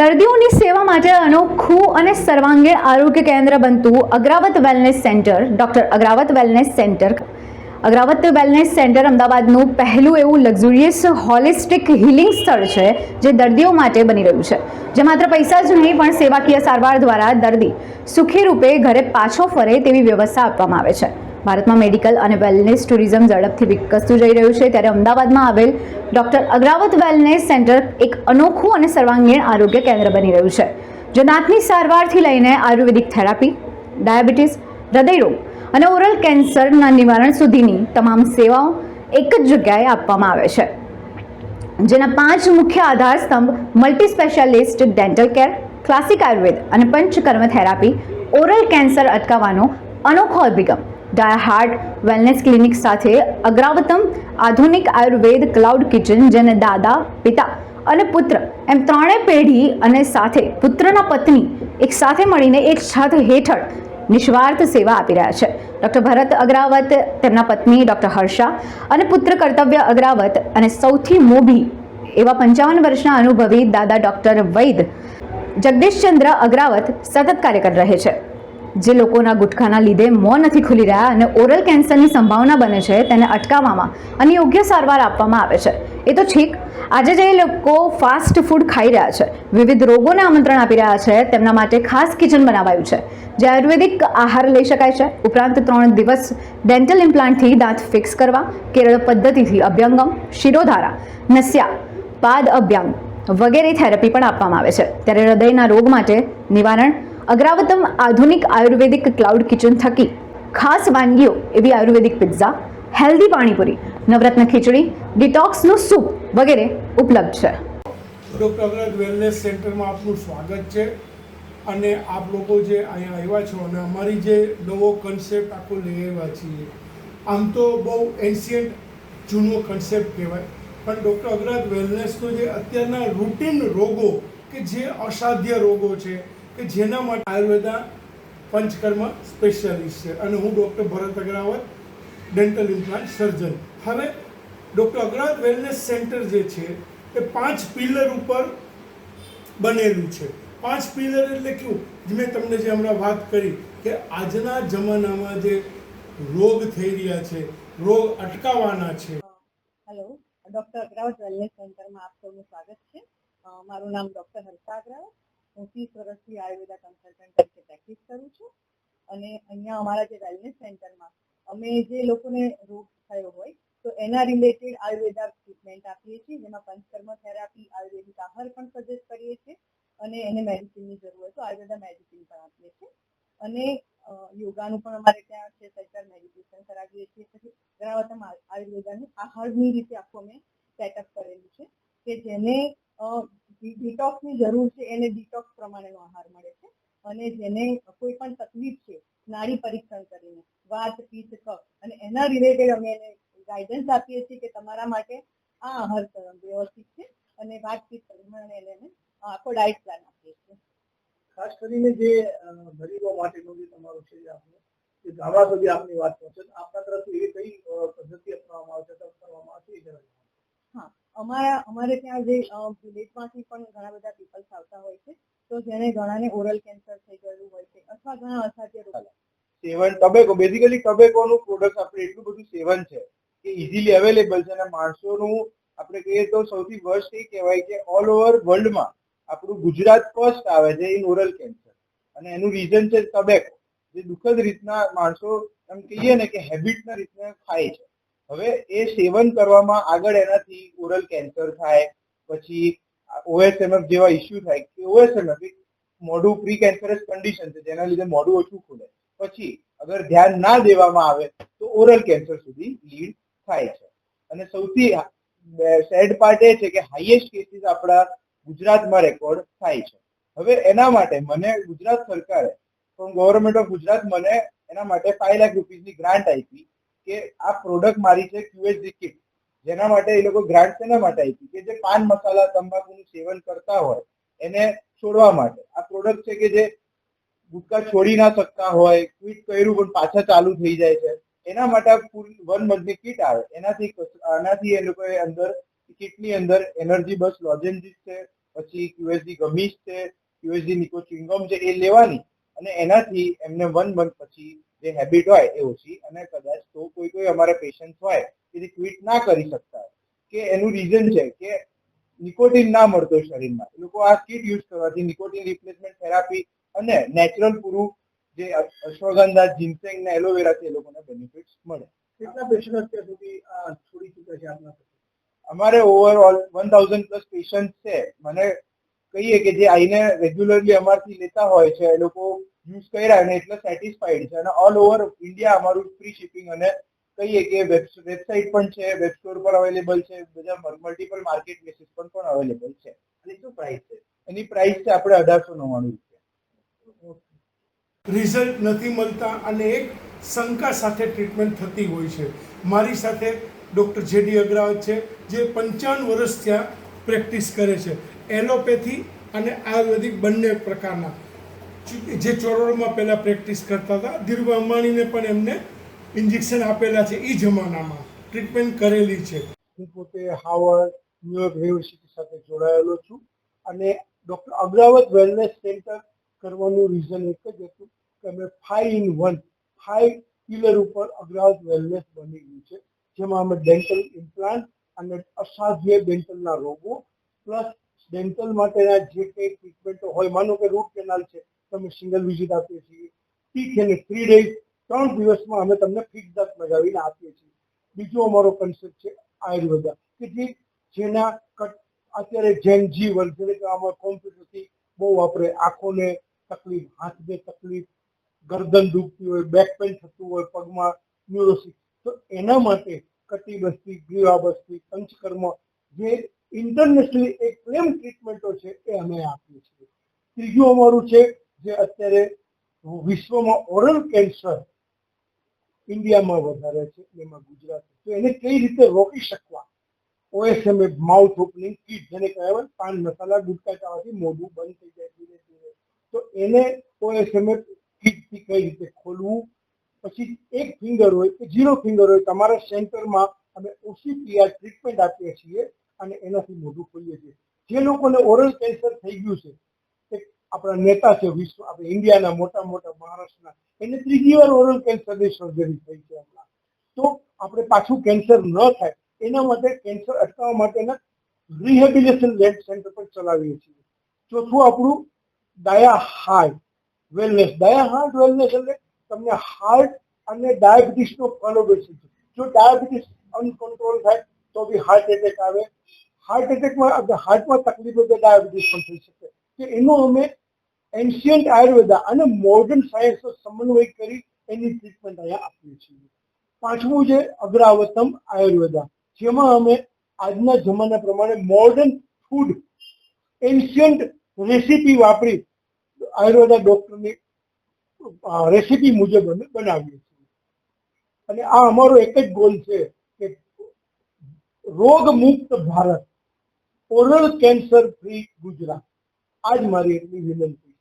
દર્દીઓની સેવા માટે અનોખું અને સર્વાંગીણ આરોગ્ય કેન્દ્ર બનતું Agravat wellness centre doctor Agravat wellness centre Agravat wellness centre અમદાવાદનું પહેલું એવું લક્ઝુરિયસ હોલિસ્ટિક હિલિંગ સ્થળ છે, જે દર્દીઓ માટે બની રહ્યું છે. જે માત્ર પૈસા જ નહીં, પણ સેવાકીય સારવાર દ્વારા દર્દી સુખી રૂપે ઘરે પાછો ફરે તેવી વ્યવસ્થા આપવામાં આવે છે. ભારતમાં મેડિકલ અને વેલનેસ ટુરિઝમ ઝડપથી વિકસતું જઈ રહ્યું છે. ત્યારે અમદાવાદમાં આવેલ ડૉક્ટર અગ્રાવત વેલનેસ સેન્ટર એક અનોખું અને સર્વાંગીણ આરોગ્ય કેન્દ્ર બની રહ્યું છે. જે દાંતની સારવારથી લઈને આયુર્વેદિક થેરાપી, ડાયાબિટીસ, હૃદયરોગ અને ઓરલ કેન્સરના નિવારણ સુધીની તમામ સેવાઓ એક જ જગ્યાએ આપવામાં આવે છે. જેના પાંચ મુખ્ય આધાર સ્તંભ multi specialist dental care, classic Ayurveda અને પંચકર્મ થેરાપી, ઓરલ કેન્સર અટકાવવાનો અનોખો અભિગમ ડાયા હાર્ટ વેલનેસ ક્લિનિક સાથે અગ્રાવતમ આધુનિક આયુર્વેદ ક્લાઉડ કિચન, જેને દાદા, પિતા અને પુત્ર એમ ત્રણેય પેઢી અને સાથે પુત્રના પત્ની એક સાથે મળીને એક છત હેઠળ નિસ્વાર્થ સેવા આપી રહ્યા છે. ડૉક્ટર ભરત અગ્રાવત, તેમના પત્ની ડૉક્ટર હર્ષા અને પુત્ર કર્તવ્ય અગ્રાવત અને સૌથી મોભી એવા પંચાવન વર્ષના અનુભવી દાદા ડૉક્ટર વૈદ જગદીશચંદ્ર અગ્રાવત સતત કાર્ય કરી રહે છે. જે લોકોના ગુટખાના લીધે મોં નથી ખુલી રહ્યા અને ઓરલ કેન્સરની સંભાવના બને છે, તેને અટકાવવામાં અને યોગ્ય સારવાર આપવામાં આવે છે. એ તો ઠીક, આજે જે લોકો ફાસ્ટ ફૂડ ખાઈ રહ્યા છે, વિવિધ રોગોને આમંત્રણ આપી રહ્યા છે, તેમના માટે ખાસ કિચન બનાવાયું છે. જે આયુર્વેદિક આહાર લઈ શકાય છે. ઉપરાંત ત્રણ દિવસ ડેન્ટલ ઇમ્પ્લાન્ટથી દાંત ફિક્સ કરવા, કેરળ પદ્ધતિથી અભ્યંગમ, શિરોધારા, નસ્યા, પાદ અભ્યંગ વગેરે થેરપી પણ આપવામાં આવે છે. ત્યારે હૃદયના રોગ માટે નિવારણ અગ્રાવતમ આધુનિક આયુર્વેદિક ક્લાઉડ કિચન થકી ખાસ વાનગીઓ એવી આયુર્વેદિક પિઝા, હેલ્ધી પાણીપુરી, નવરત્ન ખીચડી, ડિટોક્સનું સૂપ વગેરે ઉપલબ્ધ છે. ડૉક્ટર અગ્રજ વેલનેસ સેન્ટરમાં આપનું સ્વાગત છે અને આપ લોકો જે અહીંયા આવ્યા છો અને અમારી જે નવો કન્સેપ્ટ આખો લઈ આવ્યા છીએ, આમ તો બહુ એન્શિયન્ટ જૂનો કન્સેપ્ટ કહેવાય. પણ ડૉક્ટર અગ્રજ વેલનેસનો જે અત્યારના રૂટીન રોગો કે જે અસાધ્ય રોગો છે કે જેના માટે આયુર્વેદા પંચકર્મ સ્પેશિયાલિસ્ટ છે. અને હું doctor Bharat Agravat dental implant surgeon હવે ડૉક્ટર અગ્રવાલ વેલનેસ સેન્ટર જે છે, એ પાંચ પિલર ઉપર બનેલું છે. પાંચ પિલર એટલે કેવું? મેં તમને જે હમણાં વાત કરી કે આજના જમાનામાં જે રોગ થઈ રહ્યા છે, રોગ અટકાવવાના છે. હેલો ડૉક્ટર અગ્રાવત વેલનેસ સેન્ટરમાં આપ સૌનું સ્વાગત છે. મારું નામ ડૉક્ટર હર્ષા અગ્રાવત હું ત્રીસ વર્ષથી આયુર્વેદા કન્સલ્ટન્ટ તરીકે પ્રેક્ટિસ કરું છું. અને અહીંયા અમારા જે વેલનેસ સેન્ટરમાં અમે જે લોકોને રોગ થયો હોય, તો એના રિલેટેડ આયુર્વેદા ટ્રીટમેન્ટ આપીએ છીએ. જેમાં પંચકર્મ થેરાપી આયુર્વેદિક આહાર પણ સજેસ્ટ કરીએ છીએ અને એને મેડિસિનની જરૂર હોય તો આયુર્વેદા મેડિસિન પણ આપીએ છીએ. અને યોગાનું પણ અમારે ત્યાં છે સરકાર મેડિટેશન કરાવીએ છીએ. પછી ઘણા બધા આયુર્વેદાનું આહારની રીતે આખું અમે સેટઅપ કરેલું છે કે જેને ડિટોક્સની જરૂર છે, એને ડિટોક્સ પ્રમાણેનો આહાર મળે છે. અને જેને કોઈ પણ તકલીફ છે, નાડી પરીક્ષણ કરીને, વાત પિત્ત કફ, અને એના રિલેટેડ અમે એને ગાઈડન્સ આપીએ છીએ કે તમારા માટે આ આહાર વ્યવસ્થિત છે. અને વાત પિત્ત પ્રમાણે એને આખો ડાયટ પ્લાન આપીએ છીએ. ખાસ કરીને જે ગરીબો માટેનું જે તમારું છે આપણે જે ગામડા સુધી આપની વાત પહોંચે આપના તરફથી એ કઈ પદ્ધતિ અપનાવવામાં આવશે કરવામાં આવશે એ જણાવો. હા, અમારા, અમારે ત્યાં જે વિલેજમાંથી પણ ઘણા બધા પીપલ્સ આવતા હોય છે. તો જેને ઘણાને ઓરલ કેન્સર થઈ ગયેલું હોય છે અથવા ઘણા અસાધ્ય રોગ. સેવન ટબેકો બેઝિકલી ટબેકોનું પ્રોડક્ટ આપણે એટલું બધું સેવન છે કે ઇઝીલી અવેલેબલ છે અને માણસોનું આપણે કહીએ તો સૌથી વર્સ્ટ એ કહેવાય કે ઓલ ઓવર વર્લ્ડમાં આપણું ગુજરાત ફર્સ્ટ આવે છે ઇન ઓરલ કેન્સર અને એનું રીઝન છે ટબેકો જે દુઃખદ રીતના માણસો એમ કહીએ ને કે હેબિટના રીતના ખાય છે. હવે એ સેવન કરવામાં આગળ એનાથી ઓરલ કેન્સર થાય, પછી ઓએસએમએફ જેવા ઇસ્યુ થાય, કે ઓએસએમએફ મોઢું પ્રી કેન્સરસ કન્ડિશન છે, જેના લીધે મોઢું ઓછું ખુલે પછી અગર ધ્યાન ના દેવામાં આવે, તો ઓરલ કેન્સર સુધી લીડ થાય છે. અને સૌથી સેડ પાર્ટ એ છે કે હાઈએસ્ટ કેસીસ આપણા ગુજરાતમાં રેકોર્ડ થાય છે. હવે એના માટે મને ગુજરાત સરકારે ફ્રોમ ગવર્મેન્ટ ઓફ ગુજરાત મને એના માટે ફાઈવ લાખ રૂપીઝની ગ્રાન્ટ આપી કે આ પ્રોડક્ટ મારી છે ક્યુએસડી કિટ જેના માટે એ લોકો ગ્રાન્ટ શેના માટે આપી કે જે પાન મસાલા, તંબાકુનું સેવન કરતા હોય, એને છોડવા માટે. આ પ્રોડક્ટ છે કે જે ગુટકા છોડી ના શકતા હોય ક્વિટ કર્યું પણ પાછા ચાલુ થઈ જાય છે. એના માટે વન મંથની કિટ આવે. એનાથી આનાથી એ લોકોએ અંદર કિટની અંદર એનર્જી બસ લોજેન્જીસ છે, પછી ક્યુએસડી ગમીસ છે ક્યુએસડી નિકો ચિંગમ છે, એ લેવાની. અને એનાથી એમને વન મંથ પછી જે હેબિટ હોય એ ઓછી અને કદાચ તો કોઈ કોઈ અમારા પેશન્ટ હોય કે જે ક્વિટ ના કરી શકતા હોય કે એનું રીઝન છે કે નિકોટિન ના મળતો શરીરમાં. એ લોકો આ કીટ યુઝ કરવાથી નિકોટિન રિપ્લેસમેન્ટ થેરાપી અને નેચરલ પૂરું જે અશ્વગંધા જિન્સેંગ ને એલોવેરા છે એ લોકોને બેનિફિટ્સ મળે. કેટલા પેશન્ટ અત્યાર સુધી આ છોડી ચૂક્યા છે આપના અમારે overall one thousand plus patient છે. મને કહીએ કે જે આઈને રેગ્યુલરલી અમારથી લેતા હોય છે એ લોકો યુઝ કર્યા અને એટલા સેટિસ્ફાઈડ છે. અને ઓલ ઓવર ઇન્ડિયા અમારું ફ્રી શિપિંગ અને કહીએ કે વેબસાઇટ પણ છે વેબ સ્ટોર પર અવેલેબલ છે, બધા મલ્ટિપલ માર્કેટ પ્લેસીસ પર પણ અવેલેબલ છે. અને શું પ્રાઇસ છે? એની પ્રાઇસ છે આપણે અઢારસો નવ્વાણું રિઝલ્ટ નથી મળતા અને એક શંકા સાથે ટ્રીટમેન્ટ થતી હોય છે. મારી સાથે ડૉક્ટર જેડી અગ્રવાલ છે, જે પંચાવન વર્ષ ત્યાં પ્રેક્ટિસ કરે છે. એલોપેથી અને આયુર્વેદિક બંને પ્રકારના. જે ચોરોડમાં પહેલાં પ્રેક્ટિસ કરતા હતા ધીરુ અંબાણીને પણ એમને ઇન્જેક્શન આપેલા છે એ જમાનામાં. ટ્રીટમેન્ટ કરેલી છે. હું પોતે હાવર્ડ ન્યુયોર્ક યુનિવર્સિટી સાથે જોડાયેલો છું અને ડૉક્ટર અગ્રાવત વેલનેસ સેન્ટર કરવાનું રીઝન એક જ હતું કે અમે five in one five pillar ઉપર અગ્રાવત વેલનેસ બની ગયું છે, જેમાં અમે ડેન્ટલ ઇમ્પ્લાન્ટ અને અસાધ્ય ડેન્ટલના રોગો પ્લસ ડેન્ટલ માટેના જે કંઈ ટ્રીટમેન્ટો હોય, માનો કે રૂટ કેનાલ છે તમે સિંગલ વિઝિટ આપીએ છીએ. ઠીક છે ને થ્રી ડેઝ ત્રણ દિવસમાં અમે તમને ફિક્સ દાંત લગાવીને આપીએ છીએ. બીજો અમારો કન્સેપ્ટ છે આયુર્વેદા, કે જે જેના અત્યારે જેન જી વર્ગ જેને કહેવામાં કોમ્પ્યુટરથી બહુ વાપરે, આંખોને તકલીફ, હાથને તકલીફ, ગરદન દુખતી હોય બેક પેન થતું હોય, પગમાં ન્યુરોસિસ તો એના માટે કટિબસ્તી ગ્રીવાબસ્તી પંચકર્મ, જે ઇન્ટરનેશનલી એક ક્લેમ ટ્રીટમેન્ટો છે, એ અમે આપીએ છીએ. ત્રીજું અમારું છે જે અત્યારે વિશ્વમાં ઓરલ કેન્સર ઇન્ડિયામાં વધારે છે, એમાં ગુજરાત તો એને કઈ રીતે રોકી શકવા? ઓએસએમએ માઉથ ઓપનિંગ કીટ જેને કહેવાય પાન મસાલા ગુટકા ખાવાથી મોઢું બંધ થઈ જાય ધીરે ધીરે. તો એને ઓએસએમએ કીટથી કઈ રીતે ખોલવું? પછી એક ફિંગર હોય કે ઝીરો ફિંગર હોય, તમારા સેન્ટરમાં અમે ઓસીપીઆર ટ્રીટમેન્ટ આપીએ છીએ અને એનાથી મોઢું ખોલીએ છીએ. જે લોકોને ઓરલ કેન્સર થઈ ગયું છે આપણા નેતા છે, વિશ્વ, આપણે ઇન્ડિયાના મોટા મોટા મહારાષ્ટ્રના, એને ત્રીજી વાર ઓરલ કેન્સરની સર્જરી થઈ છે હમણાં. તો આપણે પાછું કેન્સર ન થાય, એના માટે કેન્સર અટકાવવા માટેના રિહેબિલેશન લેબ સેન્ટર પણ ચલાવીએ છીએ. ચોથું આપણું dia heart wellness dia heart wellness એટલે તમને હાર્ટ અને ડાયાબિટીસનો કોલોબેશન છે જો ડાયાબિટીસ અનકન્ટ્રોલ થાય, તો બી હાર્ટ એટેક આવે. હાર્ટ એટેકમાં હાર્ટમાં તકલીફ હોય તો ડાયાબિટીસ પણ થઈ શકે. કે એનો અમે એન્શિયન્ટ આયુર્વેદા અને મોડર્ન સાયન્સનો સમન્વય કરી એની ટ્રીટમેન્ટ અહીંયા આપીએ છીએ. પાંચમું છે અગ્રાવતમ આયુર્વેદા, જેમાં અમે આજના જમાના પ્રમાણે મોડર્ન ફૂડ એન્શિયન્ટ રેસીપી વાપરી આયુર્વેદા ડોક્ટરની રેસીપી મુજબ અમે બનાવીએ છીએ. અને આ અમારો એક જ ગોલ છે કે રોગ મુક્ત Bharat oral cancer free Gujarat. આજ મારી એટલી વિનંતી.